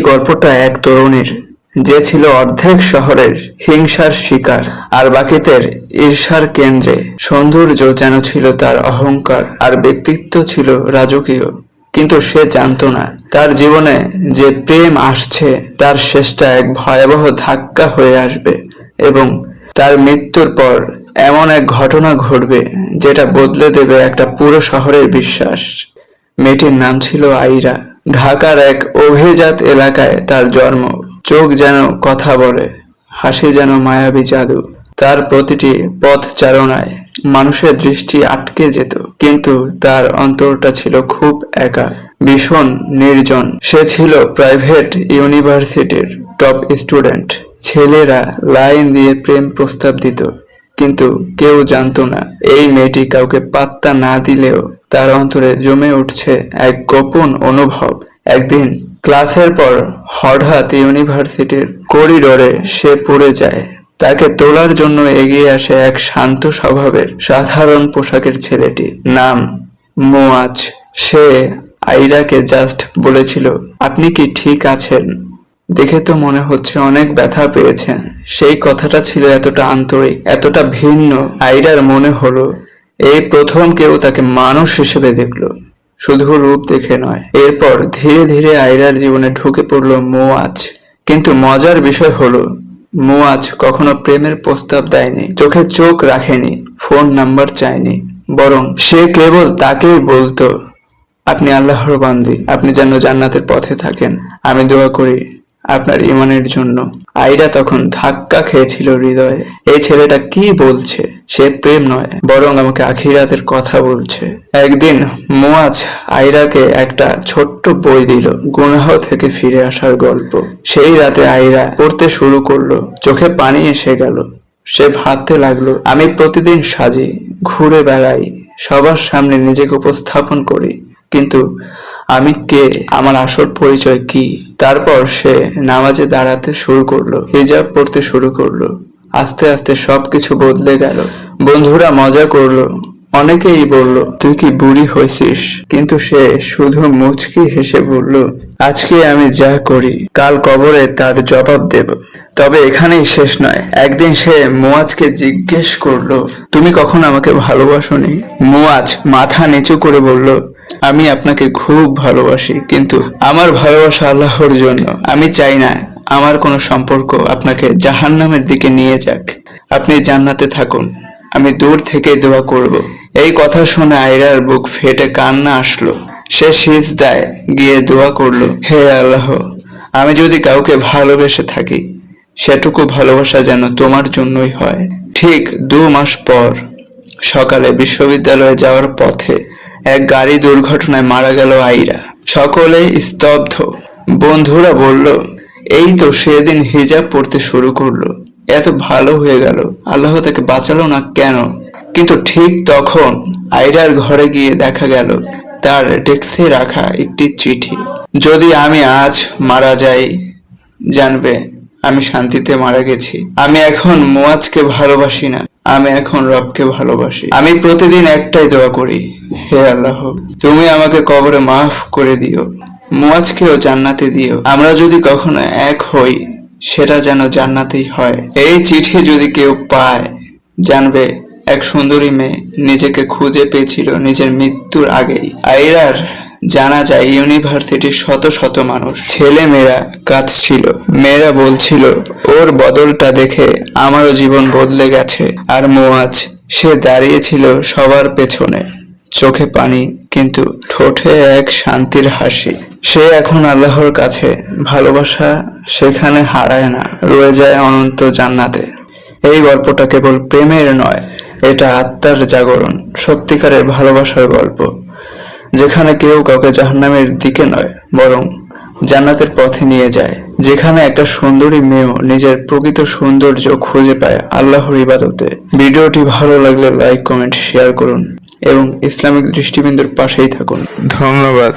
গল্পটা এক তরুণীর, যে ছিল অর্ধেক শহরের হিংসার শিকার, আর বাকিদের ঈর্ষার কেন্দ্রে সৌন্দর্য যেন ছিল তার অহংকার, আর ব্যক্তিত্ব ছিল রাজকীয়। কিন্তু সে জানতো না, তার জীবনে যে প্রেম আসছে, তার শেষটা এক ভয়াবহ ধাক্কা হয়ে আসবে, এবং তার মৃত্যুর পর এমন এক ঘটনা ঘটবে, যেটা বদলে দেবে একটা পুরো শহরের বিশ্বাস। মেয়েটির নাম ছিল আইরা। ঢাকার এক অভিজাত এলাকায় তার জন্ম। চোখ যেন কথা বলে, হাসি যেন মায়াবী জাদু। তার প্রতিটি পথ চারণায় মানুষের দৃষ্টি আটকে যেত, কিন্তু তার অন্তরটা ছিল খুব একা, ভীষণ নির্জন। সে ছিল প্রাইভেট ইউনিভার্সিটির টপ স্টুডেন্ট। ছেলেরা লাইন দিয়ে প্রেম প্রস্তাব দিত, কিন্তু কেউ জানতো না, এই মেয়েটি কাউকে পাত্তা না দিলেও তার অন্তরে জমে উঠছে এক গোপন অনুভব। একদিন ক্লাসের পর হঠাৎ ইউনিভার্সিটির করিডোরে সে পড়ে যায়। তাকে তোলার জন্য এগিয়ে আসে এক শান্ত স্বভাবের সাধারণ পোশাকের ছেলেটি। নাম মোয়াজ। সে আইরাকে জাস্ট বলেছিল, আপনি কি ঠিক আছেন? দেখে তো মনে হচ্ছে অনেক ব্যথা পেয়েছেন। সেই কথাটা ছিল এতটা আন্তরিক, এতটা ভিন্ন। আইরার মনে হলো এই প্রথম কেউ তাকে মানুষ হিসেবে দেখল, শুধু রূপ দেখে নয়। এরপর ধীরে ধীরে আইরার জীবনে ঢুকে পড়ল মোয়াজ। কিন্তু মজার বিষয় হলো, মুয়াজ কখনো প্রেমের প্রস্তাব দেয়নি, চোখে চোখ রাখেনি, ফোন নাম্বার চায়নি, বরং সে কেবল তাকেই বলতো, আপনি আল্লাহর বান্দি, আপনি যেন জান্নাতের পথে থাকেন, আমি দোয়া করি আপনার ইমানের জন্য। আইরা তখন ধাক্কা খেয়েছিল হৃদয়ে। এই ছেলেটা কি বলছে? সে প্রেম নয়, বরং আমাকে আখিরাতের কথা বলছে। একদিন মুয়াজ আইরাকে একটা ছোট্ট বই দিল গুনাহ থেকে ফিরে আসার গল্প। সেই রাতে আইরা পড়তে শুরু করল, চোখে পানি এসে গেল। সে ভাবতে লাগল, আমি প্রতিদিন সাজি, ঘুরে বেড়াই, সবার সামনে নিজেকে উপস্থাপন করি কিন্তু আমি কে? আমার আসল পরিচয় কি? তারপর সে নামাজে দাঁড়াতে শুরু করল, হিজাব পড়তে শুরু করল, আস্তে আস্তে সবকিছু বদলে গেল। বন্ধুরা মজা করল, অনেকেই বলল, তুই কি বুড়ি হয়েছিস? কিন্তু সে শুধু মুচকি হেসে বলল, আজকে আমি যা করি, কাল কবরে তার জবাব দেব। তবে এখানেই শেষ নয়। একদিন সে মুয়াজকে জিজ্ঞেস করল, তুমি কখন আমাকে ভালোবাসোনি? মুয়াজ মাথা নিচু করে বলল আমি আপনাকে খুব ভালোবাসি, কিন্তু আমার ভালোবাসা আল্লাহর জন্য। আমি চাই না আমার কোনো সম্পর্ক আপনাকে জাহান্নামের দিকে নিয়ে যাক। আপনি জান্নাতে থাকুন। আমি দূর থেকে দোয়া করব। এই কথা শুনে আয়রার বুক ফেটে কান্না আসলো। সে সিজদায় গিয়ে দোয়া করল, হে আল্লাহ, আমি যদি কাউকে ভালোবেসে থাকি, সেটুকু ভালোবাসা যেন তোমার জন্যই হয়। ঠিক দু মাস পর সকালে বিশ্ববিদ্যালয়ে যাওয়ার পথে এক গাড়ি দুর্ঘটনায় মারা গেল আইরা। সকলে স্তব্ধ। বন্ধুরা বলল, এই তো সেদিন হিজাব পড়তে শুরু করল। এত ভালো হয়ে গেল। আল্লাহ তাকে বাঁচালো না কেন? কিন্তু ঠিক তখন আইরার ঘরে গিয়ে দেখা গেল তার ডেস্কে রাখা একটি চিঠি। যদি আমি আজ মারা যাই, জানবে, আমি শান্তিতে মারা গেছি। আমি এখন মোয়াজকে ভালোবাসি না, আমি এখন রবকে ভালোবাসি। আমি প্রতিদিন একটাই দোয়া করি হে আল্লাহ, তুমি আমাকে কবরে মাফ করে দিও মুয়াজকেও জান্নাতে দিও। আমরা যদি কখনো এক হই, সেটা যেন জান্নাতেই হয়। এই চিঠি যদি কেউ পায়, জানবে, এক সুন্দরী মেয়ে নিজেকে খুঁজে পেয়েছিল নিজের মৃত্যুর আগেই। আইরার জানা যায়, ইউনিভার্সিটির শত শত মানুষ ছেলে মেয়েরা কাঁদছিল। মেয়েরা বলছিল, ওর বদলটা দেখে আমারও জীবন বদলে গেছে। আর মোয়াজ সে দাঁড়িয়েছিল সবার পেছনে। চোখে পানি, কিন্তু ঠোঁটে এক শান্তির হাসি। সে এখন আল্লাহর কাছে, ভালোবাসা সেখানে হারায় না, রয়ে যায় অনন্ত জান্নাতে। এই গল্পটা কেবল প্রেমের নয়, এটা আত্মার জাগরণ, সত্যিকারের ভালোবাসার গল্প। যেখানে কেউ কাউকে জাহান্নামের দিকে নয়, বরং জান্নাতের পথে নিয়ে যায়। যেখানে একটা সুন্দরী মেয়েও নিজের প্রকৃত সৌন্দর্য খুঁজে পায় আল্লাহর ইবাদতে। ভিডিওটি ভালো লাগলে লাইক, কমেন্ট, শেয়ার করুন। এবং ইসলামিক দৃষ্টিবিন্দুর পাশেই থাকুন। ধন্যবাদ।